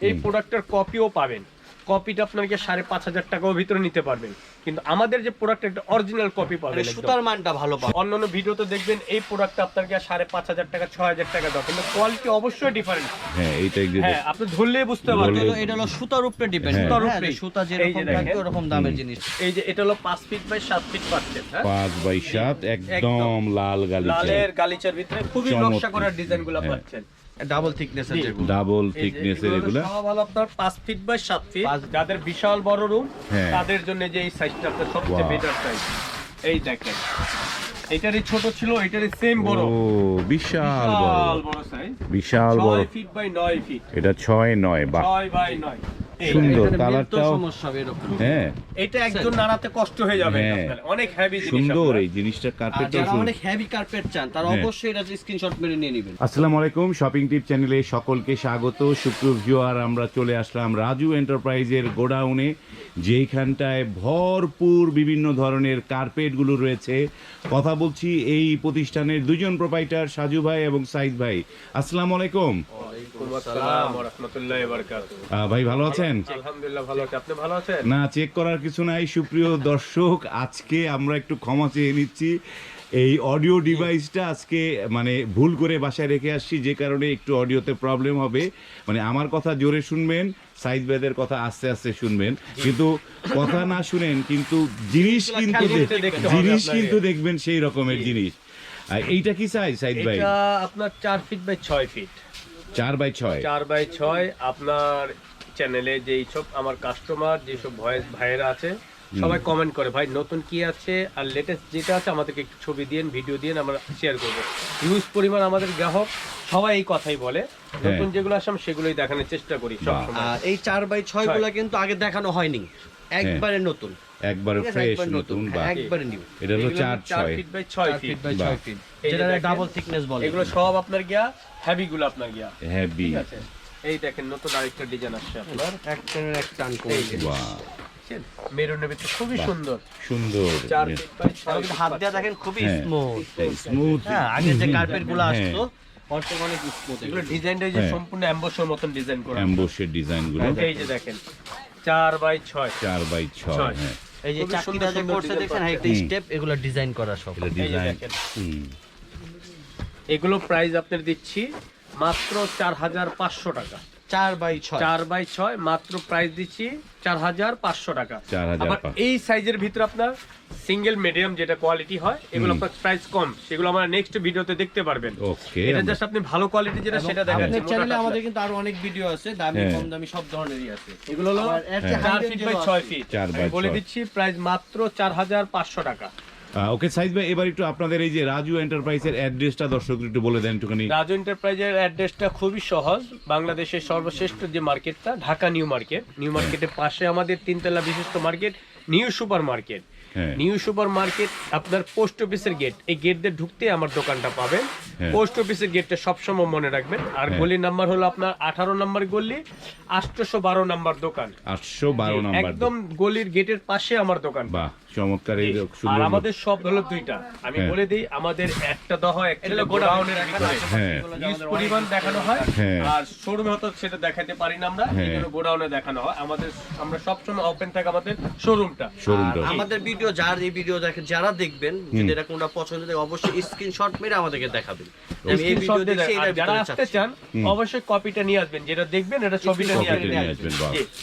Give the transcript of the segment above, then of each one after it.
এই প্রোডাক্টের কপিও পাবেন। কপিটা আপনাকে সাড়ে পাঁচ হাজার টাকাও ভিতরে নিতে পারবেন। কিন্তু আমাদের যে প্রোডাক্ট একটা অরিজিনাল কপি পাবেন সুতার মানটা ভালো পাবে অন্যান্য ভিডিওতে দেখবেন এই প্রোডাক্টটা আপনাকে সাড়ে পাঁচ হাজার টাকা ছয় হাজার টাকা দাও। কিন্তু কোয়ালিটি অবশ্যই ডিফারেন্ট হ্যাঁ এইটা একটু হ্যাঁ আপনি ধরলেই বুঝতে পারবেন। এটা- হলো সুতার উপরে ডিপেন্ড। সুতার উপরে। সুতা এই যে যেরকম দেখেন। ওরকম দামের জিনিস। এই যে এটা হলো পাঁচ ফিট বাই সাত ফিট পাচ্ছেন হ্যাঁ? পাঁচ বাই সাত একদম। লাল গালিচা লালের গালিচার ভিতরে খুবই। নকশা করার ডিজাইনগুলো হ্যাঁ। পাচ্ছেন। ডাবল থিকনেসের। যেগুলো ডাবল থিকনেসের এগুলো সব হলো আপনার 5 ফিট বাই 7 ফিট যাদের বিশাল বড় রুম হ্যাঁ। তাদের জন্য যে এই সাইজটা আপনার সবচেয়ে বেটার সাইজ এই দেখেন। এটারই ছোট ছিল এটারই সেম বড়। ও বিশাল বিশাল বড়। বড় সাইজ বিশাল বড়। ফিট বাই নয় ফিট এটা ছয় নয় বাহ। 6 বাই নয়। এই সুন্দর কালারটাও হ্যাঁ। এটা একজন নাড়াতে কষ্ট হয়ে যাবে হ্যাঁ। অনেক হেভি সুন্দর এই জিনিসটা সুন্দর। অনেক হেভি কার্পেট চান তারা হ্যাঁ। অবশ্যই এটা স্ক্রিনশট মেরে নিয়ে নেবেন। আসসালামু আলাইকুম শপিং টিপ চ্যানেলে সকলকে স্বাগত। সুপ্রিয় ভিউয়ার আমরা চলে আসলাম রাজু এন্টারপ্রাইজের গোডাউনে যেইখানটায় ভরপুর বিভিন্ন ধরনের কার্পেটগুলো রয়েছে। কথা বলছি এই প্রতিষ্ঠানের দুজন প্রোপাইটার সাজু ভাই এবং সাইদ ভাই। আসসালামু আলাইকুম। ওয়ালাইকুম আসসালাম ওয়া রাহমাতুল্লাহি ওয়া বারাকাতুহু। আহ, ভাই ভালো আছেন? আলহামদুলিল্লাহ ভালো আছি। আপনি ভালো আছেন? না চেক করার কিছু নাই। সুপ্রিয় দর্শক আজকে আমরা একটু ক্ষমা চেয়ে নিচ্ছি। এই অডিও ডিভাইসটা আজকে মানে ভুল করে বাসায় রেখে আসছি যে কারণে একটু অডিওতে প্রবলেম হবে। মানে আমার কথা জোরে শুনবেন সাইদ বেদের কথা আস্তে আস্তে শুনবেন। কিন্তু কথা না শুনেন কিন্তু জিনিস কিন্তু জিনিস কিন্তু দেখবেন সেই রকমের জিনিস। আর এইটা কি সাইজ সাইদ ভাই? এটা আপনার চার ফিট বাই ছয় ফিট চার বাই ছয়? চার বাই ছয় আপনার চ্যানেলে যেই সব আমার কাস্টমার যেসব ভয়েস ভাইয়েরা আছে সবাই কমেন্ট করে ভাই নতুন কি আছে? আর লেটেস্ট যেটা আছে আমাদেরকে একটু ছবি দিন ভিডিও দিন আমরা শেয়ার করব। হিউজ পরিমাণ আমাদের গ্রাহক সবাই এই কথাই বলে নতুন যেগুলো আসে আমি সেগুলোই দেখানোর চেষ্টা করি আর এই চার বাই ছয়গুলা কিন্তু আগে দেখানো হয়নি। একবারে নতুন। একবারে ফ্রেশ নতুন। বা হ্যাঁ, একবারে নিউ এটা হলো এগুলো চার চার ছয়। ফিট বাই ছয় চার ফিট ফিট বাই বাহ। ছয় ফিট এই যেটা ডাবল থিকনেস বলে। এগুলো সব আপনার গিয়া হেভি গুলো আপনার গিয়া। হেভি ঠিক আছে? এই দেখেন নতুন আরেকটা ডিজাইন আসছে আপনার। এক টানের এক টান করে মেরুনের ভিতরে খুবই সুন্দর। সুন্দর। চার ফিট বাই ছয় হাত দিয়ে দেখেন খুবই হ্যাঁ। স্মুথ স্মুথ হ্যাঁ আগে যে কার্পেটগুলো হ্যাঁ। আসতো স্মুথ এগুলো। ডিজাইনটা যে হ্যাঁ। সম্পূর্ণ অ্যাম্বসের মতন ডিজাইন করা। অ্যাম্বোসের ডিজাইনগুলো। এই যে দেখেন চার বাই ছয়। চার বাই ছয় ছয়। হ্যাঁ। এই যে খুবই চাকরিটা যে করছে design একটা স্টেপ এগুলো ডিজাইন করা সব। ডিজাইন এগুলো প্রাইস আপনার দিচ্ছি মাত্র চার হাজার পাঁচশো টাকা। চার বাই ছয়। চার বাই ছয় মাত্র প্রাইস দিচ্ছি চার হাজার পাঁচশো টাকা। আবার এই সাইজের ভিতরে আপনার সিঙ্গেল মিডিয়াম যেটা কোয়ালিটি হয় এগুলো আপনার প্রাইস কম। সেগুলো আমরা নেক্সট ভিডিওতে দেখতে পারবেন। ওকে এটা জাস্ট আপনি ভালো কোয়ালিটি যেটা সেটা দেখাচ্ছি আপনার চ্যানেলে আমাদের কিন্তু আরও অনেক ভিডিও আছে দামি হ্যাঁ। কম দামি সব ধরনেরই আছে। এগুলো হলো আবার এর চেয়ে চার 100 ফিট বাই যেগুলো ছয় আছে। ফিট আমি বলে দিচ্ছি প্রাইস মাত্র চার হাজার পাঁচশো টাকা। ওকে সাইজ ভাই এবার একটু আপনাদের এই যে রাজু এন্টারপ্রাইজের অ্যাড্রেসটা দর্শক একটু বলে দেন একটুখানি। রাজু এন্টারপ্রাইজের অ্যাড্রেসটা খুবই সহজ। বাংলাদেশের সর্বশ্রেষ্ঠ যে মার্কেটটা ঢাকা নিউ মার্কেট। নিউ মার্কেটের পাশে আমাদের তিনতলা বিশিষ্ট মার্কেট নিউ সুপার মার্কেট। হ্যাঁ। নিউ সুপার মার্কেট আপনার পোস্ট অফিসের গেট এই গেট দিয়ে ঢুকতে আমার দোকানটা পাবেন। হ্যাঁ। পোস্ট অফিসের গেটটা সবসময় মনে রাখবেন। আর হ্যাঁ। গলির নাম্বার হলো আপনার আঠারো নাম্বার গলি আটশোশো বারো নাম্বার দোকান। আটশো বারো নাম্বার একদম গলির গেটের পাশে আমার দোকান। বাহ। চমৎকার এই আর আমাদের সব হলো দুইটা। আমি হ্যাঁ। বলে দিই আমাদের একটা দহ একটা গোডাউনের ভিতরে হ্যাঁ। পরিমাণ দেখানো হয় হ্যাঁ। আর শোরুমে হয়তো সেটা দেখাতে পারি না আমরা। এগুলো গোডাউনে দেখানো হয়। আমাদের আমরা সবসময় ওপেন থাকে আমাদের শোরুমটা। শোরুমটা। আমাদের ভিডিও যার এই ভিডিও দেখে যারা দেখবেন যদি এটা কোনটা পছন্দ হয় অবশ্যই স্ক্রিনশট মেরে আমাদেরকে দেখাবেন। আমি এই ভিডিও দেখছি যারা আসতে চান অবশ্যই কপিটা নিয়ে আসবেন। যেটা দেখবেন এটা ছবিটা নিয়ে আসবেন।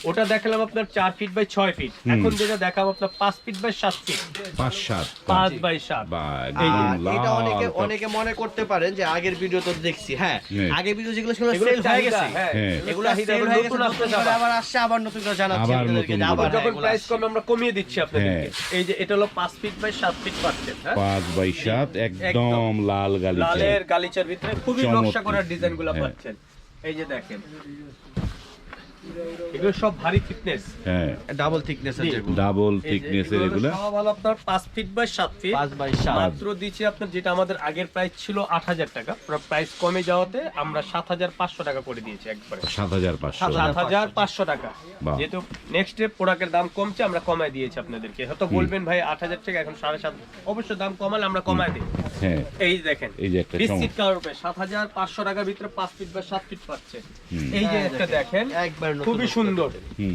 ওটা দেখালাম আপনার চার ফিট বাই ছয় ফিট এখন যেটা দেখাবো আপনার পাঁচ ফিট বাই সাত ফিট পাঁচ সাত পাঁচ বাই সাত বা আর একদম এটা অনেকে অনেকে মনে করতে পারেন যে আগের ভিডিও তো দেখছি হ্যাঁ হ্যাঁ। আগের ভিডিও যেগুলো ছিল সেল হয়ে গেছে হ্যাঁ, হ্যাঁ। এগুলো এগুলো সেল হয়ে গেছে করে যাবে। আবার আসছে আবার নতুন করে জানাচ্ছি আবার আপনাদেরকে করে। যখন প্রাইস। কমে আমরা কমিয়ে দিচ্ছি আপনাদেরকে। এই যে এটা হলো পাঁচ ফিট বাই সাত ফিট পাচ্ছেন হ্যাঁ পাঁচ বাই সাত একদম লাল গালিচা লালের গালিচার ভিতরে খুবই নকশা করার ডিজাইনগুলো হ্যাঁ। পাচ্ছেন এই যে দেখেন এগুলো সব ভারী ফিটনেস হ্যাঁ। ডাবল থিকনেসের। যেগুলো। ডাবল থিকনেসের এগুলো সব হলো আপনার পাঁচ ফিট বাই সাত ফিট পাঁচ বাই সাত। মাত্র দিচ্ছি আপনার যেটা আমাদের আগের প্রাইস ছিল আট হাজার টাকা। প্রাইস কমে যাওয়াতে আমরা সাত হাজার পাঁচশো টাকা করে দিয়েছি একবারে। সাত হাজার পাঁচশো। সাত হাজার পাঁচশো টাকা। যেহেতু নেক্সট ডে প্রোডাক্টের দাম কমছে আমরা কমায় দিয়েছি আপনাদেরকে। হয়তো বলবেন ভাই আট হাজার টাকা এখন সাড়ে সাত অবশ্য দাম কমালে আমরা কমায় দিই। হ্যাঁ। এই দেখেন এই যে একটা বিস্কিট কালার হাজার পাঁচশো টাকার ভিতরে পাঁচ ফিট বা সাত ফিট পাচ্ছে। এই যে একটা দেখেন একবার খুবই সুন্দর।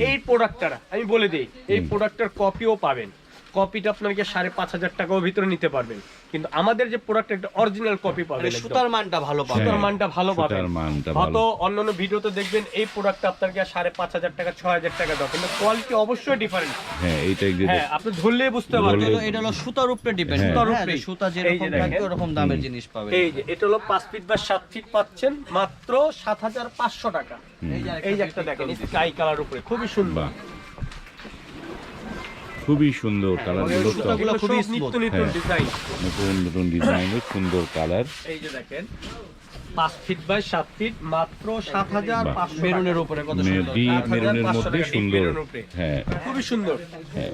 এই প্রোডাক্টটা আমি বলে দিই এই প্রোডাক্টটার কপিও পাবেন। কপিটা আপনাকে সাড়ে পাঁচ হাজার টাকাও ভিতরে নিতে পারবেন। কিন্তু আমাদের যে প্রোডাক্ট একটা অরিজিনাল কপি পাবেন মানে সুতার মানটা ভালো পাবে সুতার হ্যাঁ, মানটা ভালো সুতার পাবেন। হয়তো। অন্যান্য ভিডিওতে দেখবেন এই প্রোডাক্টটা আপনাকে সাড়ে পাঁচ হাজার টাকা ছয় হাজার টাকা দাও। কিন্তু কোয়ালিটি অবশ্যই ডিফারেন্ট হ্যাঁ এইটা হ্যাঁ আপনি ধরলেই বুঝতে পারবেন। এটা হলো সুতার উপরে ডিপেন্ড হ্যাঁ। সুতার উপরে সুতা যেরকম যে থাকবে দেখেন। ওরকম দামের জিনিস পাবে এই যে এটা হলো পাঁচ ফিট বা সাত ফিট পাচ্ছেন মাত্র সাত হাজার পাঁচশো টাকা। এই যে একটা দেখেন স্কাই কালার উপরে। খুবই সুন্দর। খুবই সুন্দর কালারগুলো গুলো সুতাগুলো এগুলো খুবই। নতুন হ্যাঁ। ডিজাইন নতুন নতুন ডিজাইনের সুন্দর কালার। এই যে দেখেন পাঁচ ফিট বাই সাত ফিট মাত্র সাত হাজার। মেরুনের উপরে কত সুন্দর। মেরুনের মধ্যে সুন্দর। হ্যাঁ। খুবই সুন্দর। হ্যাঁ।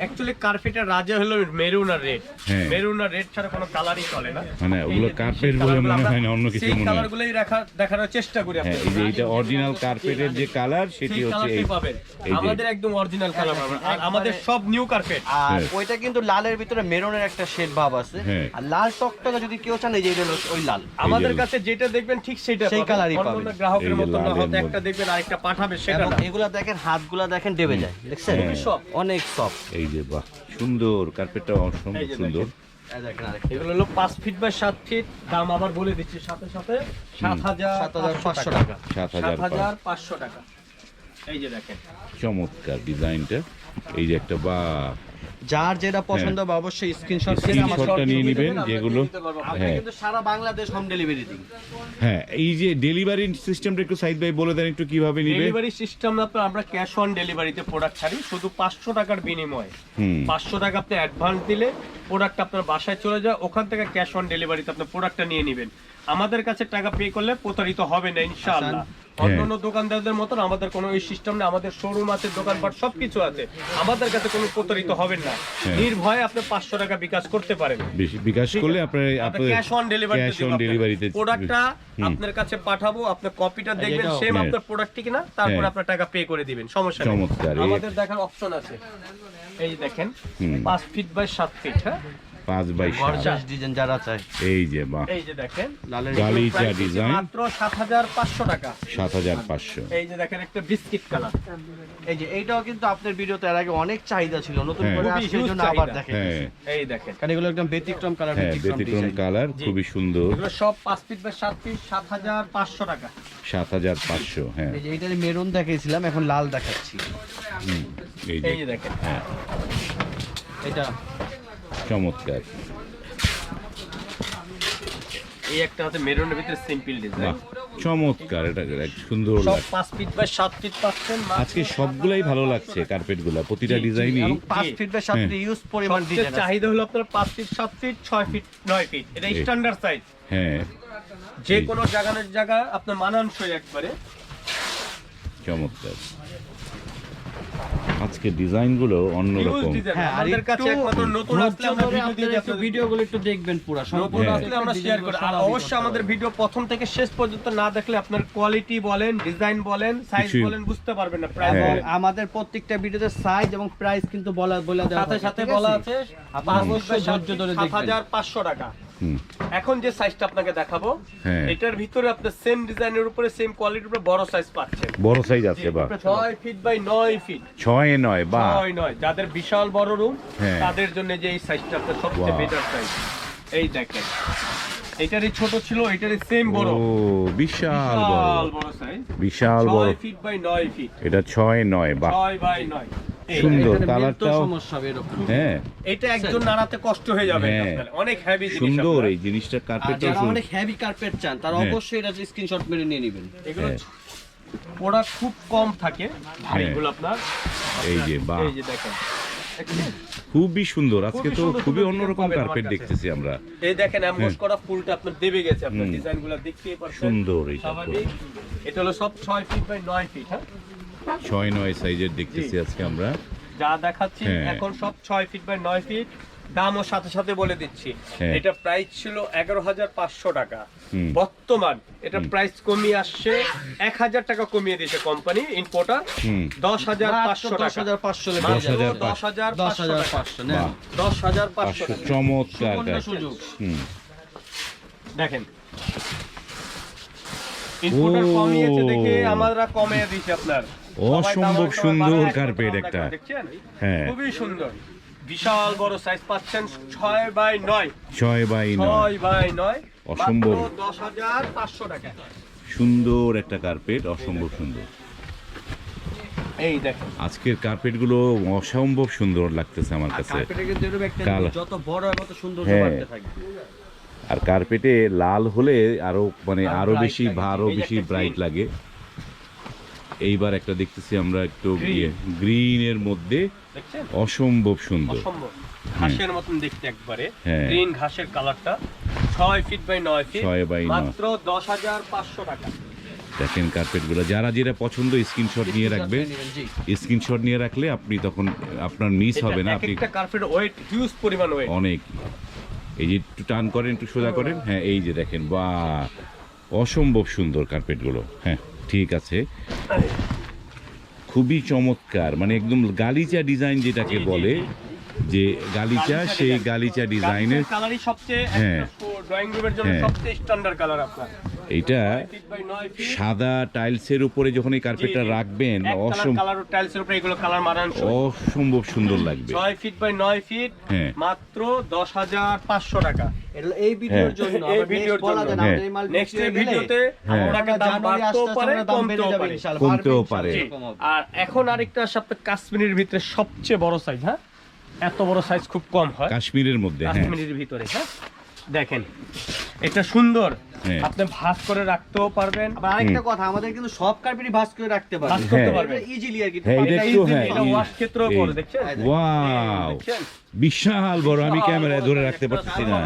অ্যাকচুয়ালি কার্পেটের রাজা হলো মেরুন আর রেড হ্যাঁ। মেরুন আর রেড ছাড়া কোনো কালারই চলে না। মানে ওগুলো কার্পেট বলে মনে হয় না অন্য কিছু মনে হয়। কালারগুলোই রাখা দেখানোর চেষ্টা করি হ্যাঁ এই যে এটা অরিজিনাল কার্পেটের যে কালার সেটি হচ্ছে এই আমাদের একদম অরিজিনাল কালার পাবেন। আর আমাদের সব নিউ কার্পেট আর হ্যাঁ। ওইটা কিন্তু লালের ভিতরে মেরুনের একটা শেড ভাব আছে। হ্যাঁ। আর লাল টকটকে যদি কেউ চান এই যে ওই লাল। আমাদের কাছে যেটা দেখবেন ঠিক সেটা সেই পাবেন। কালারই পাবেন। অন্য গ্রাহকের মতো না হয়তো একটা দেখবেন আরেকটা পাঠাবে সেটা না। এগুলা দেখেন হাতগুলা দেখেন ডেবে যায় দেখছেন? হ্যাঁ। সব অনেক সফট এই যে বাহ সুন্দর কার্পেটটা অসম্ভব সুন্দর। এগুলো হলো পাঁচ ফিট বা সাত ফিট দাম আবার বলে দিচ্ছি সাথে সাথে সাত হাজার সাত হাজার পাঁচশো টাকা। সাত হাজার পাঁচশো। টাকা। এই যে দেখেন। চমৎকার ডিজাইনটা। এই যে একটা বা যার যেটা পছন্দ হবে অবশ্যই স্ক্রিনশট স্ক্রিনশটটা নিয়ে নেবেন যেগুলো। আমরা হ্যাঁ। কিন্তু সারা বাংলাদেশ হোম ডেলিভারি দিই হ্যাঁ এই যে ডেলিভারি সিস্টেমটা একটু সাইড বাই বলে দেন একটু কীভাবে নিবে? ডেলিভারি সিস্টেম আপনার আমরা ক্যাশ অন ডেলিভারিতে প্রোডাক্ট ছাড়ি শুধু পাঁচশো টাকার বিনিময়ে। হুম। পাঁচশো টাকা আপনি অ্যাডভান্স দিলে প্রোডাক্ট আপনার বাসায় চলে যায় ওখান থেকে ক্যাশ অন ডেলিভারিতে আপনার প্রোডাক্টটা নিয়ে নেবেন। আমাদের কাছে টাকা পে করলে প্রতারিত হবে না ইনশাআল্লাহ। অন্য অন্য দোকানদারদের মতন আমাদের কোনো এই সিস্টেম নেই আমাদের শোরুম আছে দোকানপাট সবকিছু আছে। আমাদের কাছে কোনো প্রতারিত হবেন না। হ্যাঁ। নির্ভয়ে আপনি পাঁচশো টাকা বিকাশ করতে পারেন। বিকাশ করলে আপনার আপনার cash on delivery cash on ডেলিভারিতে প্রোডাক্টটা আপনার কাছে পাঠাবো আপনি কপিটা দেখবেন সেম হ্যাঁ। আপনার প্রোডাক্ট কিনা তারপর হ্যাঁ। আপনার টাকা পে করে দিবেন সমস্যা নেই। আমাদের দেখার অপশন আছে। এই দেখেন। পাঁচ ফিট বাই সাত ফিট হ্যাঁ? পাঁচ বাই সাত। ডিজাইন যারা চায়। এই যে বাহ। এই যে দেখেন লালের গালিচা ডিজাইন। মাত্র সাত হাজার পাঁচশো টাকা। সাত হাজার পাঁচশো। এই যে দেখেন একটা বিস্কিট কালার। এই যে এইটাও কিন্তু আপনার ভিডিওতে এর আগে অনেক চাহিদা ছিল নতুন হ্যাঁ। করে খুবই আসছে এই জন্য আবার দেখেন। হ্যাঁ। এই দেখেন কারণ এগুলো একদম ব্যতিক্রম কালার হ্যাঁ ব্যতিক্রম কালার খুবই সুন্দর। এগুলো সব পাঁচ ফিট বাই সাত ফিট সাত হাজার পাঁচশো টাকা। সাত হাজার পাঁচশো হ্যাঁ। এই যে এইটার মেরুন দেখিয়েছিলাম এখন লাল দেখাচ্ছি। এই যে। দেখেন। হ্যাঁ। এটা চমৎকার। এই একটা আছে মেরুনের ভিতরে সিম্পল ডিজাইন চমৎকার এটা এক সুন্দর সব লাগছে। পাঁচ ফিট বাই সাত ফিট পাচ্ছেন আজকে সবগুলাই ভালো লাগছে কার্পেটগুলা প্রতিটা ডিজাইনই এবং পাঁচ ফিট বা সাত হ্যাঁ। ফিট ইউজ পরিমাণ ডিজাইন চাহিদা হলো আপনার পাঁচ ফিট সাত ফিট ছয় ফিট নয় ফিট এটা স্ট্যান্ডার্ড সাইজ হ্যাঁ। যে কোনো জায়গার জায়গা আপনার মানানসই একবারে। চমৎকার। আজকে ডিজাইনগুলো অন্যরকম হ্যাঁ, আমাদের কাছে একমাত্র নতুন আসলে আমরা ভিডিও দিয়ে আপনাদের। ভিডিওগুলো একটু দেখবেন পুরো নতুন। আসলে আমরা শেয়ার করি আর অবশ্যই আমাদের ভিডিও প্রথম থেকে শেষ পর্যন্ত না দেখলে আপনার কোয়ালিটি বলেন ডিজাইন বলেন সাইজ বলেন বুঝতে পারবেন না প্রাইস হ্যাঁ। আমাদের প্রত্যেকটা ভিডিওতে সাইজ এবং প্রাইস কিন্তু বলা বলে দেওয়া সাথে সাথে বলা আছে? আপনি অবশ্যই ধৈর্য ধরে দেখবেন। টাকা এখন যে সাইজটা আপনাকে দেখাবো হ্যাঁ। এটার ভিতরে আপনি সেম ডিজাইনের উপরে সেম কোয়ালিটির উপরে বড় সাইজ পাচ্ছেন। বড় সাইজ আছে বা ছয় ফিট বাই নয় ফিট ছয় নয় বা নয় নয় যাদের বিশাল বড় রুম হ্যাঁ। তাদের জন্য যে এই সাইজটা আপনার সবচেয়ে বেটার সাইজ এই দেখেন এটারই ছোট ছিল এটারই সেম বড়। ও বিশাল বড় বিশাল বড়। সাইজ বিশাল বড়। ছয় ফিট বাই নয় ফিট এটা ছয় নয় বা ছয় বাই নয়। এই, সুন্দর কালারটাও হ্যাঁ। এটা একজন নাড়াতে কষ্ট হয়ে যাবে হ্যাঁ। অনেক হেভি সুন্দর এই জিনিসটা কার্পেটটা অনেক হেভি কার্পেট চান তারা হ্যাঁ। অবশ্যই এটা স্ক্রিনশট মেরে নিয়ে নেবেন। এগুলো হ্যাঁ। ওরা খুব কম থাকে ভারীগুলো আপনার। এই যে বাহ। এই যে দেখেন। খুবই সুন্দর। আজকে তো খুবই অন্যরকম কার্পেট দেখতেছি আমরা। এই দেখেন অ্যাম্বোস করা ফুলটা আপনার দেবে গেছে। আপনার। ডিজাইনগুলো দেখতেই পাচ্ছেন সুন্দর এটা হলো সব 6 ফিট বাই 9 ফিট হ্যাঁ? ছয় নয় সাইজের দেখতেছি আজকে আমরা। যা দেখাচ্ছি হ্যাঁ। এখন সব 6 ফিট বাই 9 ফিট দামও সাথে সাথে বলে দিচ্ছি। হ্যাঁ। এটা প্রাইস ছিল এগারো হাজার পাঁচশো টাকা। বর্তমান এটা প্রাইস কমিয়ে আসছে এক হাজার টাকা কমিয়ে দিয়েছে কোম্পানি ইম্পোর্টার দশ হাজার পাঁচশো দশ হাজার পাঁচশো দশ হাজার দশ হাজার দশ পাঁচশো হাজার পাঁচশো দশ হাজার পাঁচশো চমৎকার সুযোগ। দেখেন। ইম্পোর্টার। কমিয়েছে দেখে আমরা কমিয়ে দিয়েছি আপনার। অসম্ভব সুন্দর কার্পেট একটা। হ্যাঁ। খুবই সুন্দর বিশাল বড় সাইজ পাচ্ছেন ছয় বাই নয় ছয় বাই নয় বাই নয় অসম্ভব। দশ হাজার পাঁচশো টাকা সুন্দর একটা কার্পেট অসম্ভব সুন্দর এই দেখেন আজকের কার্পেটগুলো অসম্ভব সুন্দর লাগতেছে আমার কাছে। যত বড় তত সৌন্দর্য হ্যাঁ। আর কার্পেটে লাল হলে আরও মানে আরও বেশি। আরও বেশি ব্রাইট লাগে এইবার একটা দেখতেছি আমরা একটু Green। গ্রিন এর মধ্যে অসম্ভব সুন্দর। ঘাসের মতন দেখতে একবারে। হ্যাঁ। গ্রিন ঘাসের কালারটা। ছয় ফিট বাই নয় ফিট। নয়। মাত্র দশ হাজার পাঁচশো টাকা। দেখেন কার্পেটগুলো। যারা যেটা পছন্দ স্ক্রিনশট নিয়ে রাখবে। স্ক্রিনশট নিয়ে রাখলে আপনি তখন আপনার মিস হবে না। আপনি একটা কার্পেট ওয়েট হিউজ পরিমাণ ওয়েট অনেক। এই যে একটু টান করেন একটু সোজা করেন। হ্যাঁ এই যে দেখেন বা অসম্ভব সুন্দর কার্পেটগুলো। হ্যাঁ। ঠিক আছে খুবই চমৎকার মানে একদম গালিচা ডিজাইন যেটাকে বলে যে গালিচা সেই গালিচা ডিজাইনের কালারই সবচেয়ে হ্যাঁ। ড্রয়িং রুমের জন্য হ্যাঁ। সবচেয়ে স্ট্যান্ডার্ড কালার আপনার এইটা ফিট বাই নয় সাদা টাইলসের উপরে যখন এই কার্পেটটা। রাখবেন এক কালার অসম কালার টাইলসের উপরে এগুলো কালার মারান অসম্ভব সুন্দর লাগবে ছয় ফিট বাই নয় ফিট হ্যাঁ। মাত্র দশ হাজার পাঁচশো টাকা এটা এই ভিডিওর হ্যাঁ। জন্য এই ভিডিওর জন্য। নেক্সট হয়ে ভিডিওতে। দাম বাড়তেও পারে আমরা দাম বেড়ে কমতেও যাবে পারে ইনশাআল্লাহ। কমতেও পারে। আর এখন আরেকটা সপ্তাহ কাশ্মীরের ভিতরে সবচেয়ে বড় সাইজ হ্যাঁ এত বড় সাইজ খুব কম হয় কাশ্মীরের মধ্যে হ্যাঁ কাশ্মীরের ভিতরে হ্যাঁ দেখেন এটা সুন্দর। আপনি ভাঁজ করে রাখতেও পারবেন। আবার আরেকটা কথা আমাদের কিন্তু সব কার্পেটই ভাঁজ করে রাখতে ভাঁজ করতে হ্যাঁ। পারবেন ইজিলি আর কি। হ্যাঁ, এটা এটা একটু হ্যাঁ, এটা ওয়াশ ক্ষেত্রেও করে দেখছেন? ওয়াও বিশাল বড় আমি ক্যামেরায় ধরে রাখতে পারতেছি না।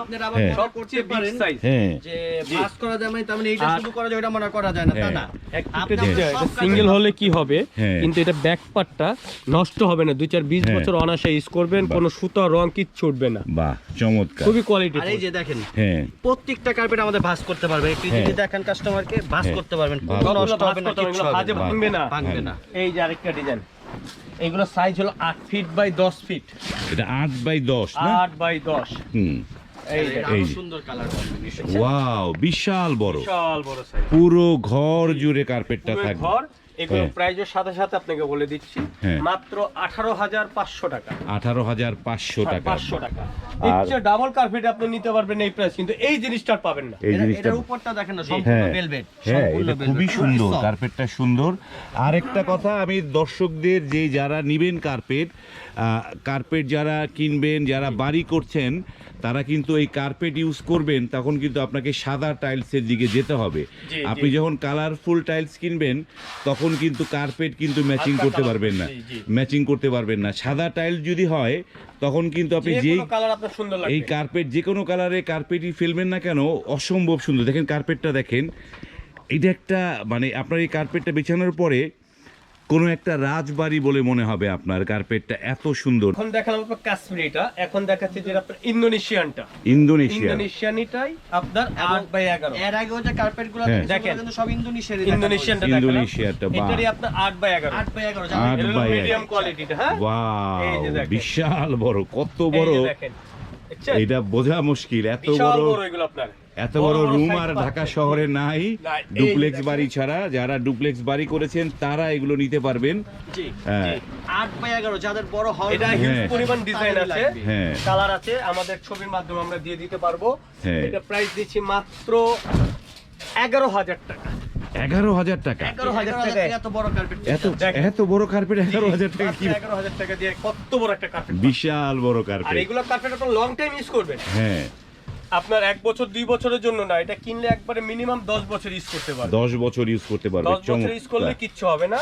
আপনারা আবার হ্যাঁ। মনে করতে পারেন হ্যাঁ। যে ভাঁজ করা যায় মানে তার মানে এইটা শুধু করা যায় ওটা মনে করা যায় না তা হ্যাঁ। না হয়। সব সিঙ্গেল হলে কি হবে? হ্যাঁ। কিন্তু এটা ব্যাক পার্টটা নষ্ট হবে না। দুই চার বিশ হ্যাঁ। বছর অনাসে ইউজ করবেন। কোনো সুতো রং কিচ্ছু উঠবে না। বাহ চমৎকার। খুবই কোয়ালিটি আর এই যে দেখেন হ্যাঁ। প্রত্যেকটা কার্পেট আমাদের ভাঁজ করতে পারবে। একটু হ্যাঁ। যদি দেখেন কাস্টমারকে ভাঁজ হ্যাঁ। করতে পারবেন। কোনো নষ্ট হবে না কিছু হবে। ভাঙবে না। ভাঙবে না। এই যে আরেকটা ডিজাইন এগুলো সাইজ হলো 8 ফিট বাই দশ ফিট এটা 8 বাই দশ না? 8 বাই দশ। হুম। এই যে। এই সুন্দর কালার কম্বিনেশন ওয়াও বিশাল বড়। বিশাল বড় সাইজ পুরো ঘর জুড়ে কার্পেটটা থাকবে। ঘর এগুলো হ্যাঁ। প্রাইজের সাথে সাথে আপনাকে বলে দিচ্ছি হ্যাঁ। মাত্র আঠারো হাজার পাঁচশো টাকা। আঠারো হাজার পাঁচশো টাকা। পাঁচশো টাকা। ডাবল কার্পেট আপনি নিতে পারবেন এই প্রাইস কিন্তু এই জিনিসটা পাবেন না। এই জিনিসটা উপরটা দেখেন না হ্যাঁ সম্পূর্ণ ভেলভেট হ্যাঁ এটা খুবই সুন্দর কার্পেটটা সুন্দর। আরেকটা কথা আমি দর্শকদের যে যারা নিবেন কার্পেট আহ, কার্পেট যারা কিনবেন যারা বাড়ি করছেন তারা কিন্তু এই কার্পেট ইউজ করবেন তখন কিন্তু আপনাকে সাদা টাইলসের দিকে যেতে হবে। আপনি যখন কালারফুল টাইলস কিনবেন তখন কিন্তু কার্পেট কিন্তু ম্যাচিং করতে পারবেন না। ম্যাচিং করতে পারবেন না। সাদা টাইলস যদি হয় তখন কিন্তু আপনি যে যেই কালার আপনার সুন্দর লাগবে। এই কার্পেট যে কোনো কালারে কার্পেটই ফেলবেন না কেন অসম্ভব সুন্দর। দেখেন কার্পেটটা দেখেন এটা একটা মানে আপনার এই কার্পেটটা বিছানোর পরে কোনো একটা রাজবাড়ি বলে মনে হবে আপনার কার্পেটটা এত সুন্দর। এখন দেখালাম আপনার কাশ্মীরিটা এখন দেখাচ্ছি যে আপনার ইন্দোনেশিয়ানটা। ইন্দোনেশিয়া ইন্দোনেশিয়ানিটাই আপনার এবং আট বাই এগারো। এর আগে ওই যে কার্পেটগুলো হ্যাঁ। দেখেন। কিন্তু সব ইন্দোনেশিয়ার ইন্দোনেশিয়ানটা ইন্দোনেশিয়াটা, বাহ। এটারই আপনার আট বাই এগারো। আট বাই এগারো আট বাই মিডিয়াম কোয়ালিটিটা হ্যাঁ? এই ওয়াও যে দেখেন। বিশাল বড় কত বড়। এটা বোঝা মুশকিল এত বিশাল বড়। বড় এগুলো আপনার। এত বড় রুম আর ঢাকা শহরে নাই। ডুপ্লেক্স বাড়ি ছাড়া যারা ডুপ্লেক্স বাড়ি করেছেন তারা এগুলো নিতে পারবেন। হ্যাঁ। আট বাই এগারো যাদের বড় হল এটা হিউজ হ্যাঁ। পরিমাণ ডিজাইন আছে। হ্যাঁ। কালার আছে আমাদের ছবির মাধ্যমে আমরা দিয়ে দিতে পারব। হ্যাঁ। এটা প্রাইস দিচ্ছি মাত্র এগারো হাজার টাকা। এগারো হাজার টাকা। এগারো হাজার এগারো এত বড় কার্পেট এত বড় কার্পেট এগারো হাজার টাকা কি এগারো হাজার টাকা দিয়ে কত বড় একটা কার্পেট বিশাল বড় কার্পেট এগুলো কার্পেট আপনার লং টাইম ইউজ করবেন। হ্যাঁ। আপনার এক বছর দুই বছরের জন্য না এটা কিনলে একবারে মিনিমাম দশ বছর ইউজ করতে পারবে। দশ বছর ইউজ করতে পারবে দশ বছর ইউজ করলে কিচ্ছু হবে না।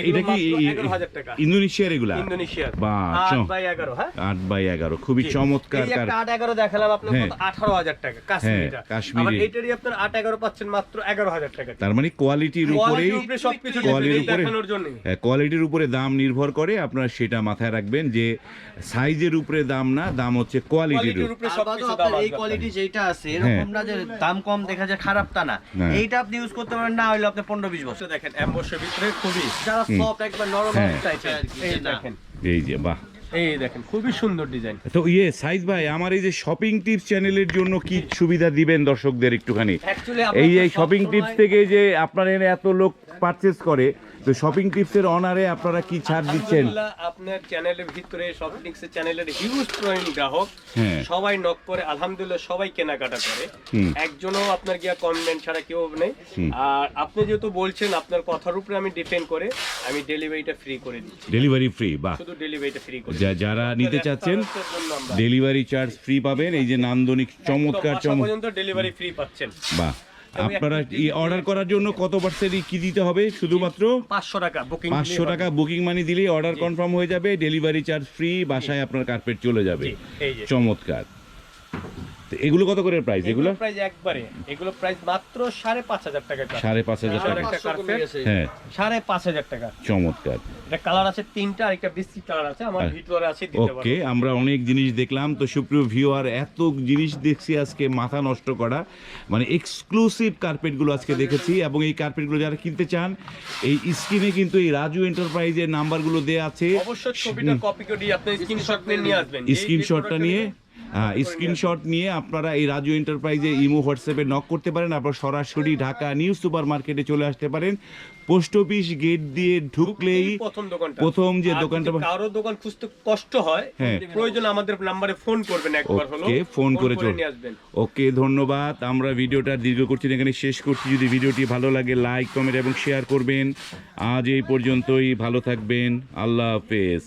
এটা কি মাত্র এগারো হাজার টাকা। ইন্দোনেশিয়ার এগুলা? ইন্দোনেশিয়ার। বাহ, আট বাই এগারো হ্যাঁ? আট বাই এগারো খুবই জি। চমৎকার এই কার একটা আট এগারো দেখালাম আপনার হ্যাঁ। কত? আঠারো হাজার টাকা কাশ্মীরিটা। কাশ্মীরি। আবার এটারই আপনার আট এগারো পাচ্ছেন মাত্র এগারো হাজার টাকা। তার মানে কোয়ালিটির উপরেই উপরে সবকিছু কোয়ালিটির উপরে দেখানোর জন্য। হ্যাঁ, কোয়ালিটির উপরে দাম নির্ভর করে আপনারা সেটা মাথায় রাখবেন যে সাইজের উপরে দাম না দাম হচ্ছে কোয়ালিটির কোয়ালিটির উপরে। সবকিছু দাম এই আসবে। কোয়ালিটি যেটা আছে হ্যাঁ। এরকম না যে দাম কম দেখা যায় খারাপ তা না। এইটা আপনি ইউজ করতে পারেন না হলে আপনি পনেরো বিশ বছর। দেখেন অ্যাম্বসের ভিতরে খুবই যারা সফট একবার নরম হ্যাঁ। টাইপের এই দেখেন এই যে বাহ এই দেখেন খুবই সুন্দর ডিজাইন তো ইয়ে সাইজ ভাই আমার এই যে শপিং টিপস চ্যানেলের জন্য কি সুবিধা দিবেন দর্শকদের একটুখানি এই যে শপিং টিপস থেকে যে আপনার এত লোক পারচেস করে তো শপিং টিপসের অনারে আপনারা কি ছাড় দিচ্ছেন? আপনার চ্যানেলের ভিতরে শপিংসের চ্যানেলের হিউজ পরিমাণ গ্রাহক। হ্যাঁ। সবাই নক করে আলহামদুলিল্লাহ সবাই কেনাকাটা করে। একজনও আপনার গিয়া কমেন্ট ছাড়া কেউ নেই। আর আপনি যেহেতু বলছেন আপনার কথার উপরে আমি ডিপেন্ড করে আমি ডেলিভারিটা ফ্রি করে দিচ্ছি। ডেলিভারি ফ্রি বাহ। শুধু ডেলিভারিটা ফ্রি করে যারা নিতে চাচ্ছেন ডেলিভারি চার্জ ফ্রি পাবেন। এই যে নান্দনিক চমৎকার চমৎকার পর্যন্ত ডেলিভারি ফ্রি পাচ্ছেন। বাহ। আপনারা অর্ডার করার জন্য কত পার্সেন্ট কি দিতে হবে? শুধুমাত্র পাঁচশো টাকা বুকিং পাঁচশো টাকা বুকিং মানি দিলেই অর্ডার কনফার্ম হয়ে যাবে ডেলিভারি চার্জ ফ্রি বাসায় আপনার কার্পেট চলে যাবে। চমৎকার। এগুলো কত করে প্রাইস এগুলো? প্রাইস একবারে। এগুলো প্রাইস মাত্র সাড়ে পাঁচ হাজার টাকা সাড়ে পাঁচ হাজার টাকা। হ্যাঁ। সাড়ে পাঁচ হাজার টাকা চমৎকার। এটা কালার আছে তিনটা আর একটা বিস্কিট কালার আছে। আমার হ্যাঁ। ভিতরে আছে ওকে আমরা অনেক জিনিস দেখলাম। তো সুপ্রিয় ভিউয়ার এত জিনিস দেখছি আজকে মাথা নষ্ট করা। মানে এক্সক্লুসিভ কার্পেটগুলো আজকে দেখেছি এবং এই কার্পেটগুলো যারা কিনতে চান এই স্ক্রিনে কিন্তু এই রাজু এন্টারপ্রাইজের নাম্বারগুলো দেওয়া আছে। অবশ্যই ছবিটা কপি করে আপনি স্ক্রিনশট নিয়ে আসবেন। স্ক্রিনশটটা নিয়ে স্ক্রিনশট নিয়ে আপনারা এই রাজু এন্টারপ্রাইজে ইমো হোয়াটসঅ্যাপে নক করতে পারেন আপনার সরাসরি ঢাকা নিউ সুপার মার্কেটে চলে আসতে পারেন। পোস্ট অফিস গেট দিয়ে ঢুকলেই প্রথম দোকানটা। প্রথম যে দোকানটা কারও দোকান খুঁজতে কষ্ট হয় হ্যাঁ। প্রয়োজন আমাদের নাম্বারে ফোন করবেন একবার হলো। ওকে ফোন করে চলে আসবেন। ওকে ধন্যবাদ। আমরা ভিডিওটা দীর্ঘ করছি না, এখানে শেষ করছি। যদি ভিডিওটি ভালো লাগে লাইক কমেন্ট এবং শেয়ার করবেন। আজ এই পর্যন্তই ভালো থাকবেন। আল্লাহ হাফেজ।